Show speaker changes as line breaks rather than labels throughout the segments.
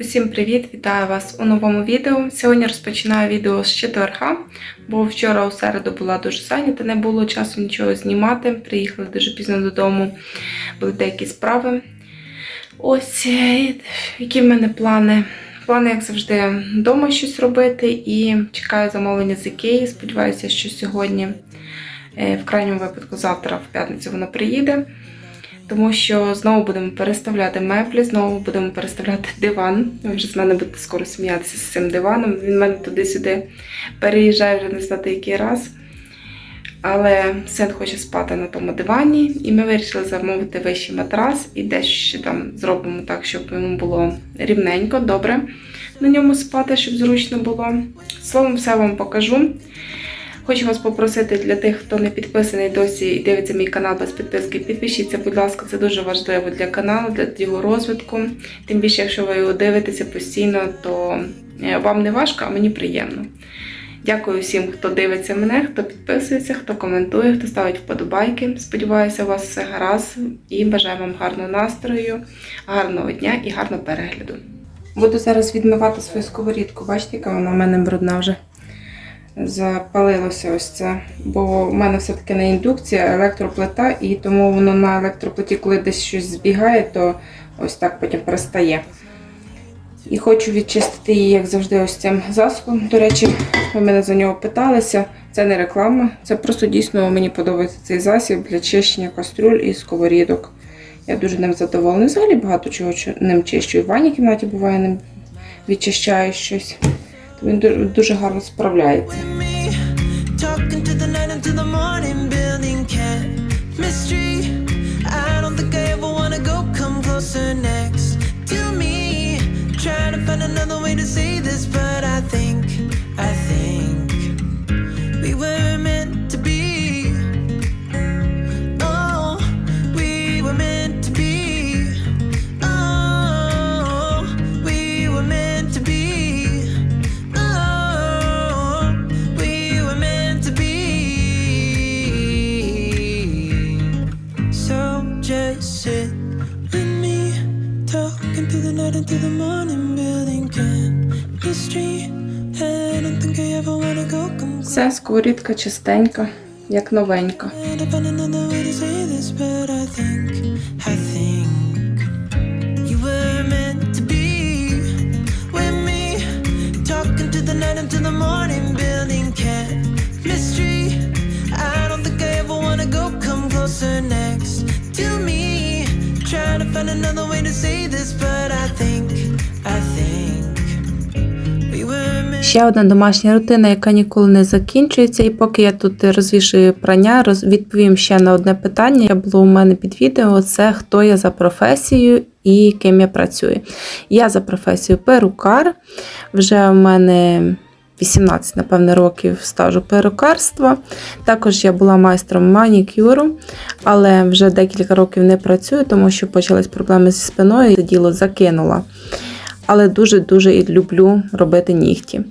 Усім привіт! Вітаю вас у новому відео. Сьогодні розпочинаю відео з четверга, бо вчора у середу була дуже зайнята, не було часу нічого знімати. Приїхали дуже пізно додому, були деякі справи. Ось е, які в мене плани. Плани, як завжди, вдома щось робити і чекаю замовлення з Ікеї. Сподіваюся, що сьогодні, е, в крайньому випадку, завтра, в п'ятницю, воно приїде. Тому що знову будемо переставляти меблі, знову будемо переставляти диван. Ви вже з мене будете скоро сміятися з цим диваном. Він в мене туди-сюди переїжджає вже не знати який раз. Але син хоче спати на тому дивані, і ми вирішили замовити вищий матрас і дещо там зробимо так, щоб йому було рівненько, добре на ньому спати, щоб зручно було. Словом, все вам покажу. Хочу вас попросити для тих, хто не підписаний досі і дивиться мій канал без підписки, підпишіться, будь ласка, це дуже важливо для каналу, для його розвитку. Тим більше, якщо ви його дивитеся постійно, то е, вам не важко, а мені приємно. Дякую всім, хто дивиться мене, хто підписується, хто коментує, хто ставить вподобайки. Сподіваюся, у вас все гаразд і бажаю вам гарного настрою, гарного дня і гарного перегляду. Буду зараз відмивати свою сковорідку. Бачите, яка вона в мене брудна вже запалилося ось це. Бо в мене все-таки не індукція, а електроплита, і тому воно на електроплиті, коли десь щось збігає, то ось так потім перестає. І хочу відчистити її, як завжди, ось цим засобом. До речі, ви мене за нього питалися. Це не реклама, це просто дійсно мені подобається цей засіб для чищення кастрюль і сковорідок. Я дуже ним задоволена. Взагалі багато чого ним чищу. І в ванній кімнаті буває ним відчищаю щось. То він ду- дуже гарно справляється.
with me. Talking to the night until the morning, building chemistry. I don't think I ever wanna go come closer next to me. Trying to find another way to say this, but I think,
Все, сковорідка чистенька, як новенька. Ще одна домашня рутина, яка ніколи не закінчується. І поки я тут розвішую прання, роз... відповім ще на одне питання, яке було у мене під відео: це хто я за професією і ким я працюю. Я за професією перукар. Вже у мене 18, напевне, років стажу перукарства. Також я була майстром манікюру, але вже декілька років не працюю, тому що почались проблеми зі спиною, і це діло закинула. Але дуже-дуже люблю робити нігті.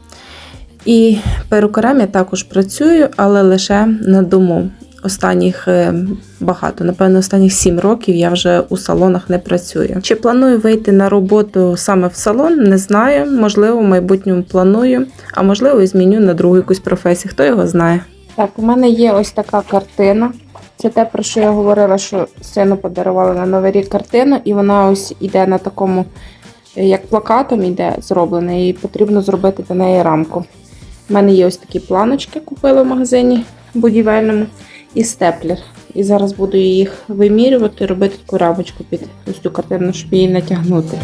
І перукарем я також працюю, але лише на дому. Останніх е, багато, напевно, останніх 7 років я вже у салонах не працюю. Чи планую вийти на роботу саме в салон? Не знаю. Можливо, в майбутньому планую, а можливо, і зміню на другу якусь професію. Хто його знає? Так, у мене є ось така картина. Це те, про що я говорила, що сину подарували на Новий рік картину, і вона ось іде на такому, е, як плакатом іде зроблена, і потрібно зробити до неї рамку. У мене є ось такі планочки, купила в магазині будівельному і степлер. І зараз буду їх вимірювати, робити таку рамочку під ось цю картину, щоб її натягнути.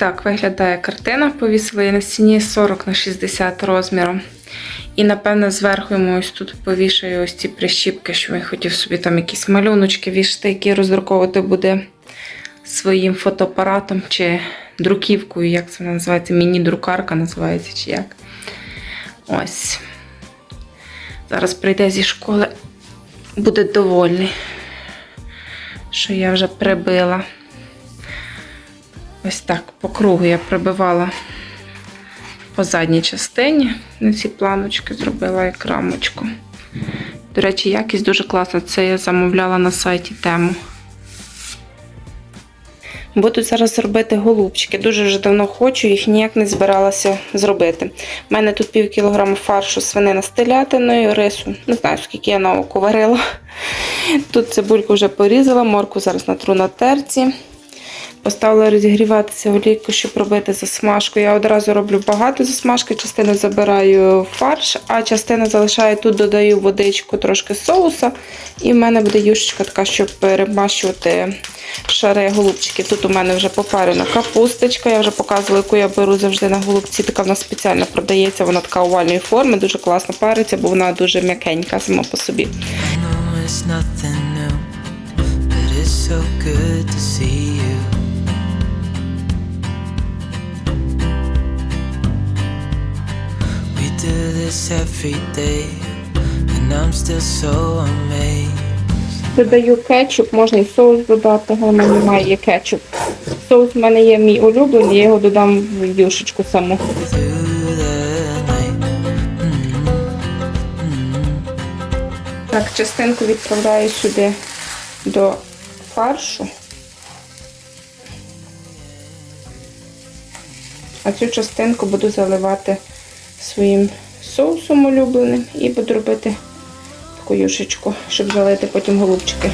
Так виглядає картина. Повісила її на стіні 40 на 60 розміром. І, напевно, зверху йому ось тут повішаю ось ці прищіпки, що він хотів собі там якісь малюночки вішати, які роздруковувати буде своїм фотоапаратом чи друківкою, як це називається, міні-друкарка називається, чи як. Ось. Зараз прийде зі школи, буде довольний, що я вже прибила. Ось так, по кругу я прибивала по задній частині. На ці планочки зробила як рамочку. До речі, якість дуже класна. Це я замовляла на сайті тему. Буду зараз робити голубчики. Дуже вже давно хочу, їх ніяк не збиралася зробити. У мене тут пів кілограма фаршу свинина з телятиною, рису. Не знаю, скільки я на око варила. Тут цибульку вже порізала, морку зараз натру на терці. Поставила розігріватися олійку, щоб робити засмажку. Я одразу роблю багато засмажки, частину забираю в фарш, а частину залишаю тут, додаю водичку, трошки соуса. І в мене буде юшечка така, щоб перемащувати шари голубчики. Тут у мене вже попарена капусточка. Я вже показувала, яку я беру завжди на голубці. Така вона спеціально продається, вона така овальної форми, дуже класно париться, бо вона дуже м'якенька сама по собі.
It's nothing new, but it's so good to see this every day, and I'm still so amazed.
Додаю кетчуп, можна і соус додати, але мене немає є кетчуп. Соус в мене є мій улюблений, я його додам в юшечку саму. Так, частинку відправляю сюди до фаршу. А цю частинку буду заливати своїм соусом улюбленим і буду робити таку юшечку, щоб залити потім голубчики.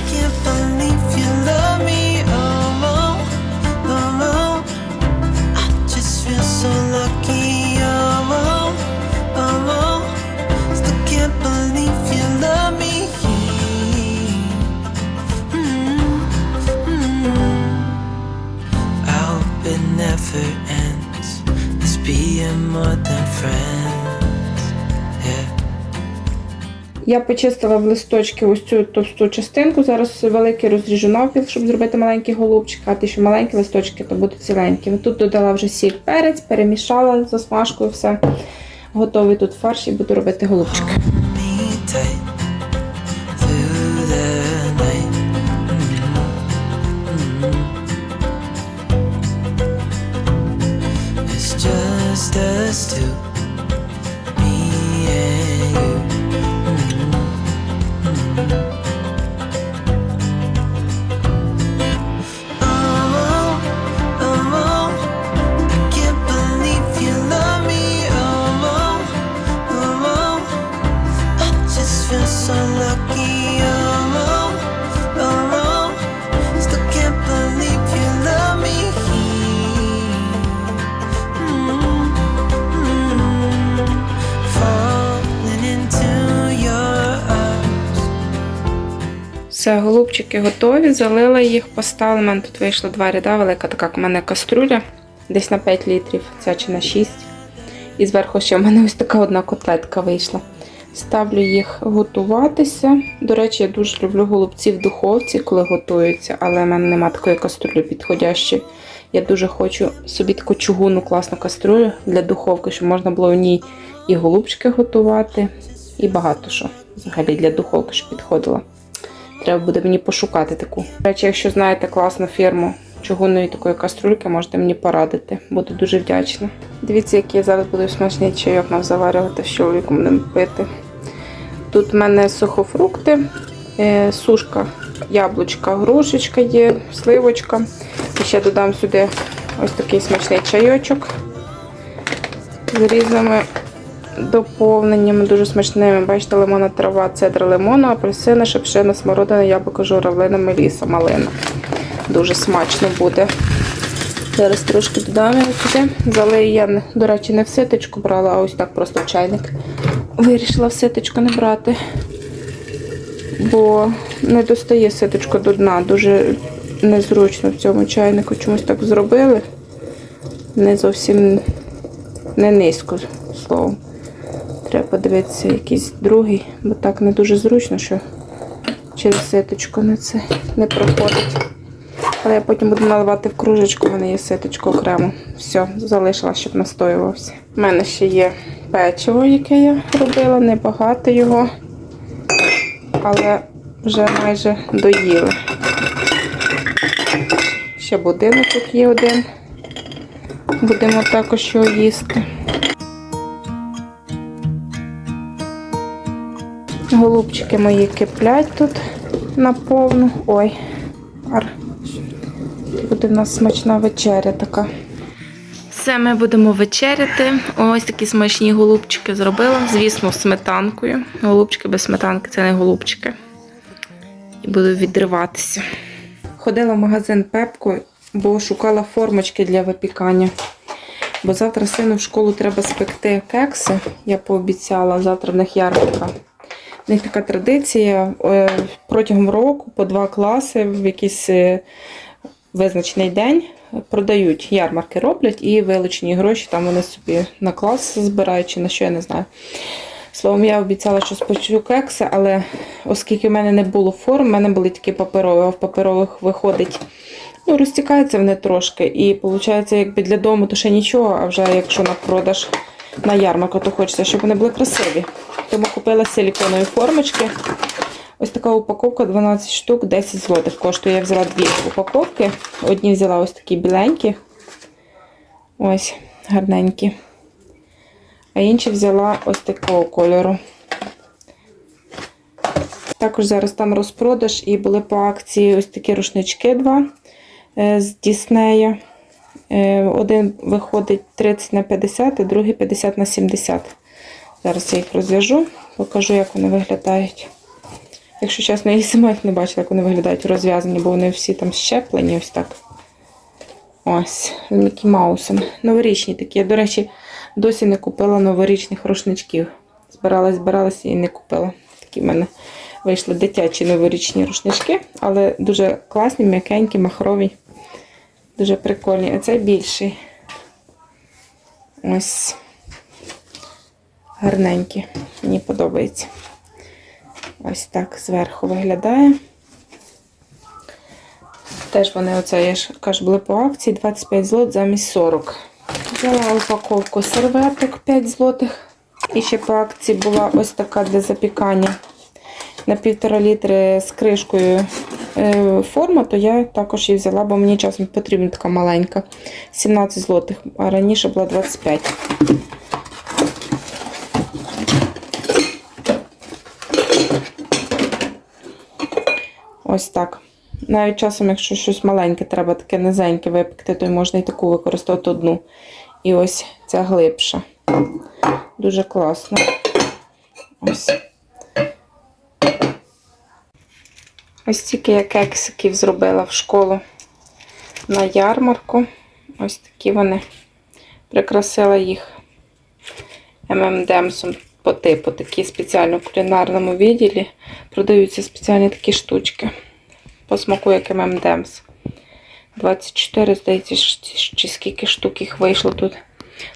Я почистила в листочки ось цю товсту частинку. Зараз великий розріжу навпіл, щоб зробити маленький голубчик, а ті, що маленькі листочки, то будуть ціленькі. Тут додала вже сіль перець, перемішала засмажкою все. Готовий тут фарш і буду робити голубчики. Все, голубчики готові, залила їх, поставила. У мене тут вийшло два ряда, велика така в мене кастрюля, десь на 5 літрів, ця чи на 6. І зверху ще в мене ось така одна котлетка вийшла. Ставлю їх готуватися. До речі, я дуже люблю голубці в духовці, коли готуються, але в мене немає такої каструлі підходящої. Я дуже хочу собі таку чугунну класну каструлю для духовки, щоб можна було в ній і голубчики готувати, і багато що взагалі для духовки, щоб підходила. Треба буде мені пошукати таку. До речі, якщо знаєте класну фірму чугунної такої каструльки, можете мені порадити. Буду дуже вдячна. Дивіться, який я зараз буду смачний чайок нам заварювати з чоловіком будемо пити. Тут в мене сухофрукти, е, сушка, яблучка, грушечка є, сливочка. І ще додам сюди ось такий смачний чайочок з різними доповненнями, дуже смачними. Бачите, лимонна трава, цедра лимону, апельсина, шипшина, смородина, яблуко, журавлина, меліса, малина. Дуже смачно буде. Зараз трошки додамо його сюди. Залию я, до речі, не в ситочку брала, а ось так просто в чайник. Вирішила в ситочку не брати, бо не достає ситочку до дна. Дуже незручно в цьому чайнику. Чомусь так зробили. Не зовсім не низько словом. Треба подивитися якийсь другий, бо так не дуже зручно, що через ситочку не це не проходить. Але я потім буду наливати в кружечку, в мене є ситочко окремо. Все, залишила, щоб настоювався. У мене ще є печиво, яке я робила, небагато його, але вже майже доїли. Ще будинок тут є один. Будемо також його їсти. Голубчики мої киплять тут наповну. Ой, ар. Буде в нас смачна вечеря така. Все, ми будемо вечеряти. Ось такі смачні голубчики зробила. Звісно, з сметанкою. Голубчики без сметанки це не голубчики. І буду відриватися. Ходила в магазин Пепко, бо шукала формочки для випікання. Бо завтра сину в школу треба спекти кекси. Я пообіцяла, завтра в них ярмарка. В них така традиція е, протягом року по два класи в якийсь е, визначений день продають ярмарки, роблять і вилучені гроші там вони собі на клас збирають чи на що я не знаю. Словом, я обіцяла, що спечу кекси, але оскільки в мене не було форм, в мене були тільки паперові, а в паперових виходить, ну, розтікаються вони трошки. І виходить, якби для дому, то ще нічого, а вже якщо на продаж на ярмарку, то хочеться, щоб вони були красиві. Тому купила силіконові формочки. Ось така упаковка 12 штук, 10 злотих коштує. Я взяла дві упаковки. Одні взяла ось такі біленькі. Ось, гарненькі. А інші взяла ось такого кольору. Також зараз там розпродаж і були по акції ось такі рушнички два е, з Діснея. Е, Один виходить 30 на 50, а другий 50 на 70. Зараз я їх розв'яжу, покажу, як вони виглядають. Якщо чесно, я і сама їх не бачила, як вони виглядають розв'язані, бо вони всі там щеплені ось так. Ось, з Мікі Маусом. Новорічні такі. Я, до речі, досі не купила новорічних рушничків. Збиралась, збиралася і не купила. Такі в мене вийшли дитячі новорічні рушнички, але дуже класні, м'якенькі, махрові. Дуже прикольні. А це більший. Ось. Гарненькі. Мені подобається. Ось так зверху виглядає. Теж вони, оце, я ж кажу, були по акції 25 злот замість 40. Взяла упаковку серветок 5 злотих. І ще по акції була ось така для запікання на півтора літри з кришкою форма, то я також її взяла, бо мені часом потрібна така маленька. 17 злотих, а раніше була 25. Ось так. Навіть часом, якщо щось маленьке, треба таке низеньке випекти, то можна і таку використовувати одну. І ось ця глибша. Дуже класно. Ось. Ось тільки я кексиків зробила в школу на ярмарку. Ось такі вони. Прикрасила їх ММДемсом по типу, такі спеціально в кулінарному відділі. Продаються спеціальні такі штучки. По смаку, як ММДемс. 24, здається, чи скільки штук їх вийшло тут.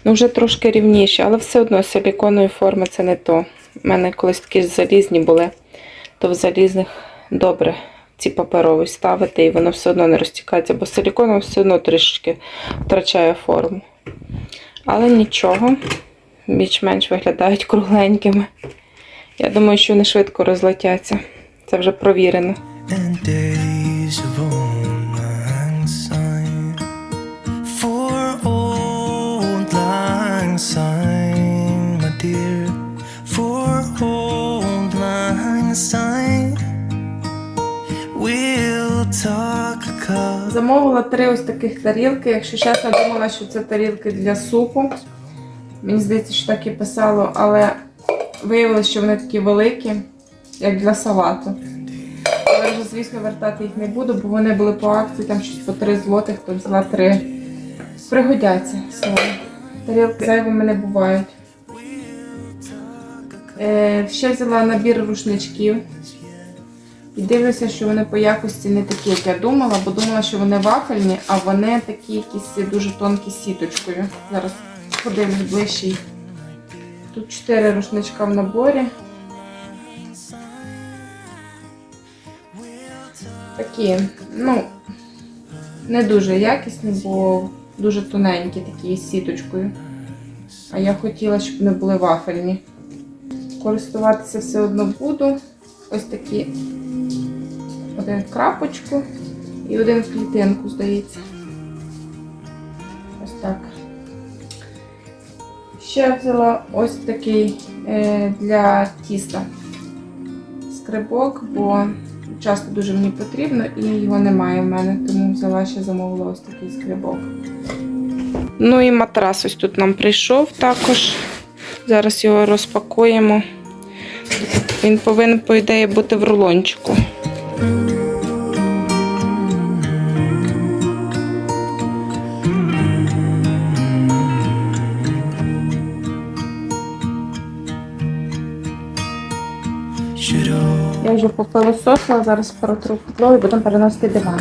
Ну, вже трошки рівніше, але все одно силіконової форми це не то. У мене колись такі залізні були, то в залізних добре ці паперові ставити, і воно все одно не розтікається, бо силіконове все одно трішки втрачає форму. Але нічого, більш-менш виглядають кругленькими. Я думаю, що вони швидко розлетяться. Це вже провірено. Замовила три ось таких тарілки. Якщо чесно, думала, що це тарілки для супу. Мені здається, що так і писало, але виявилося, що вони такі великі, як для салату. Але вже, звісно, вертати їх не буду, бо вони були по акції, там щось по 3 злотих, то взяла 3. Пригодяться. Тарілки зайвими не бувають. Е, ще взяла набір рушничків. І дивлюся, що вони по якості не такі, як я думала, бо думала, що вони вафельні, а вони такі якісь дуже тонкі сіточкою. Зараз подивлюсь ближче їх Тут 4 рушничка в наборі. Такі, ну, не дуже якісні, бо дуже тоненькі такі з сіточкою. А я хотіла, щоб не були вафельні. Користуватися все одно буду. Ось такі один крапочку і один в клітинку, здається. Ось так. Ще взяла ось такий е, для тіста скрибок, бо часто дуже мені потрібно і його немає в мене, тому взяла ще замовила ось такий скрибок. Ну і матрас ось тут нам прийшов також. Зараз його розпакуємо. Він повинен, по ідеї, бути в рулончику. Попилососила, зараз протру і будемо переносити диван.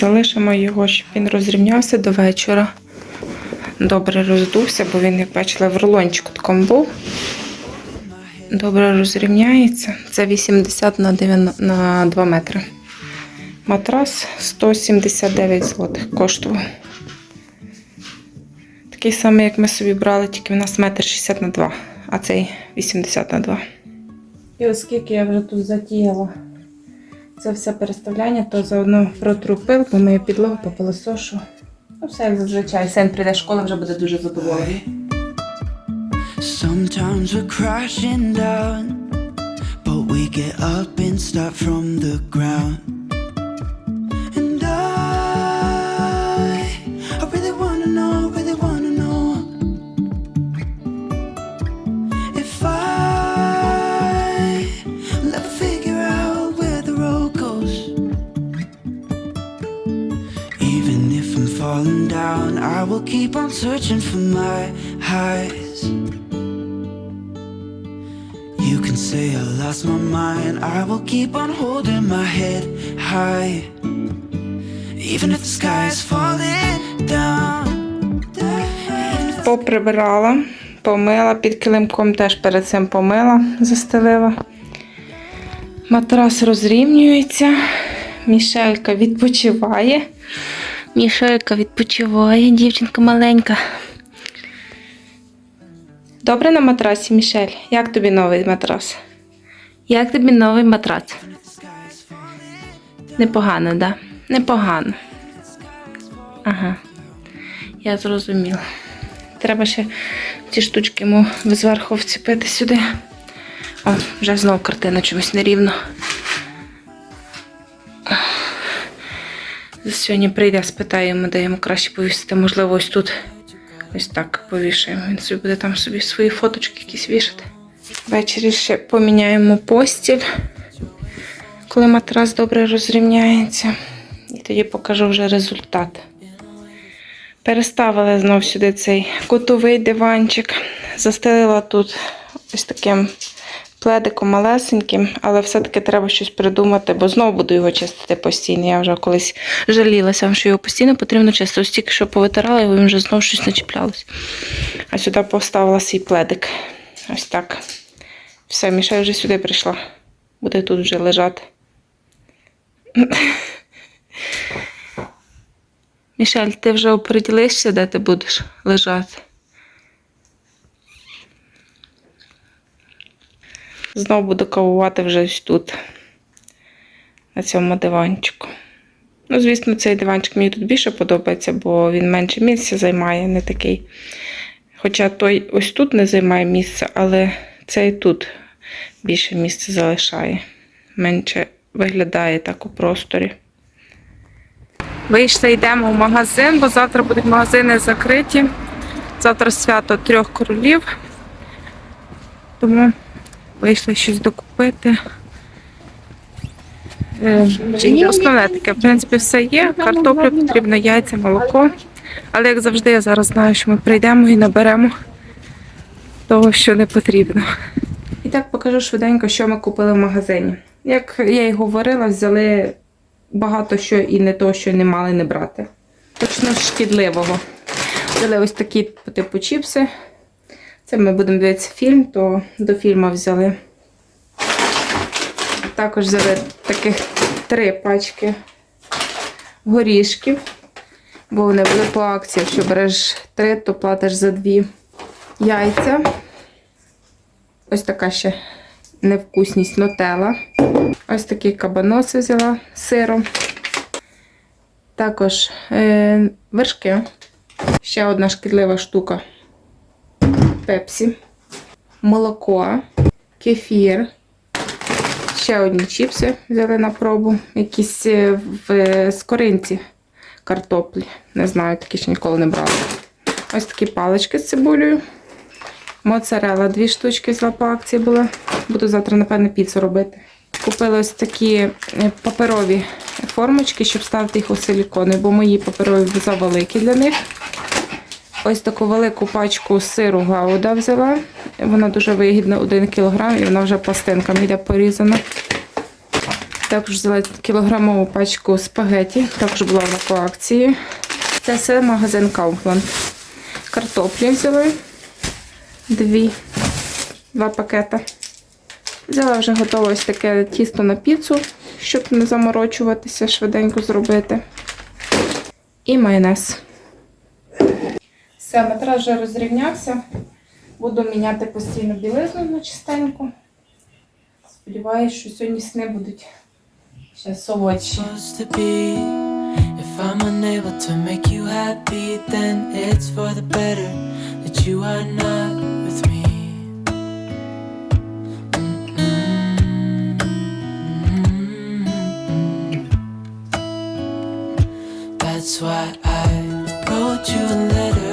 Залишимо його, щоб він розрівнявся до вечора. Добре роздувся, бо він, як бачили, в рулончику такому був. Добре розрівняється. Це 80 на 90 на 2 метри. Матрас 179 злотих коштував. Такий самий, як ми собі брали, тільки в нас метр 60 на 2, а цей 80 на 2. І оскільки я вже тут затіяла це все переставляння, то заодно протру пил, помию підлогу, попилосошу. Ну, все як зазвичай. Син прийде з школи, вже буде дуже задоволений.
Sometimes we're crashing down, but we get up and start from the ground. Will keep on searching for my highs. You can say I lost my mind, I will keep on holding my head high. Even if the sky is falling down.
Поприбирала, помила, під килимком теж перед цим помила, застелила. Матрас розрівнюється. Мішелька відпочиває. Мішелька відпочиває, дівчинка маленька. Добре на матрасі, Мішель? Як тобі новий матрас? Як тобі новий матрас? Непогано, да? Непогано. Ага. Я зрозуміла. Треба ще ці штучки йому зверху вцепити сюди. О, вже знову картина чомусь нерівно. Сьогодні прийде, спитаю йому, де йому краще повісити. Можливо, ось тут ось так повішаємо. Він собі буде там собі свої фоточки якісь вішати. Ввечері ще поміняємо постіль, коли матрас добре розрівняється. І тоді покажу вже результат. Переставила знов сюди цей кутовий диванчик. Застелила тут ось таким пледиком малесеньким, але все-таки треба щось придумати, бо знову буду його чистити постійно. Я вже колись жалілася, що його постійно потрібно чистити. Ось що повитирала, і він вже знову щось начіплялось. А сюди поставила свій пледик. Ось так. Все, Міша вже сюди прийшла. Буде тут вже лежати. Мішель, ти вже оприділишся, де ти будеш лежати? Знову буду кавувати вже ось тут, на цьому диванчику. Ну, звісно, цей диванчик мені тут більше подобається, бо він менше місця займає, не такий. Хоча той ось тут не займає місце, але цей тут більше місця залишає. Менше виглядає так у просторі. Вийшли, йдемо в магазин, бо завтра будуть магазини закриті. Завтра свято трьох королів. Тому вийшли щось докупити. Е, Основне таке, в принципі, все є. Картопля потрібно, яйця, молоко. Але як завжди, я зараз знаю, що ми прийдемо і наберемо того, що не потрібно. І так покажу швиденько, що ми купили в магазині. Як я й говорила, взяли багато що і не того, що не мали не брати. Точно шкідливого. Взяли ось такі типу чіпси. Це ми будемо дивитися фільм, то до фільму взяли. Також взяли таких три пачки горішків, бо вони були по акції. Якщо береш три, то платиш за дві яйця. Ось така ще невкусність нутелла. Ось такі кабаноси взяла з сиром. Також е, вершки. Ще одна шкідлива штука. Пепсі. Молоко, кефір. Ще одні чіпси взяли на пробу. Якісь е, в скоринці картоплі. Не знаю, такі ще ніколи не брала. Ось такі палички з цибулею. Моцарела дві штучки взяла по акції була. Буду завтра, напевно, піцу робити. Купила ось такі е, паперові формочки, щоб ставити їх у силікони, бо мої паперові завеликі для них. Ось таку велику пачку сиру гауда взяла. Вона дуже вигідна, 1 кг, і вона вже пластинками йде порізана. Також взяла кілограмову пачку спагеті, також була вона по акції. Це все магазин Kaufland. Картоплі взяли. Дві, два пакета. Взяла вже готове ось таке тісто на піцу, щоб не заморочуватися, швиденько зробити. І майонез. Все, матрас вже розрівнявся. Буду міняти постійно білизну на чистеньку. Сподіваюсь, що сьогодні сни будуть ще солодші.
I'm unable to make you happy, then it's for the better that you are not with me. That's why I wrote you a letter.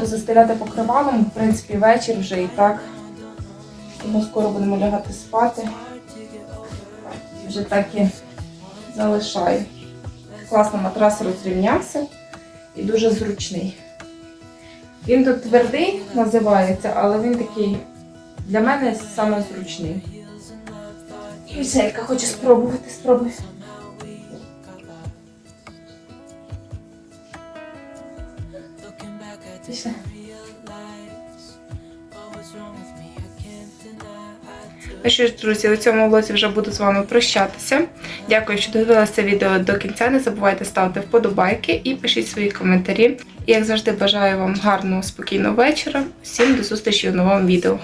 Буду застеляти покривалом, в принципі, вечір вже і так. Тому скоро будемо лягати спати. Вже так і залишаю. Класно матрас розрівнявся і дуже зручний. Він тут твердий називається, але він такий для мене саме зручний. І Селька хоче спробувати, спробуй. Пішла. Ну що ж, друзі, у цьому влозі вже буду з вами прощатися. Дякую, що дивилися відео до кінця. Не забувайте ставити вподобайки і пишіть свої коментарі. І як завжди, бажаю вам гарного, спокійного вечора. Всім до зустрічі у новому відео.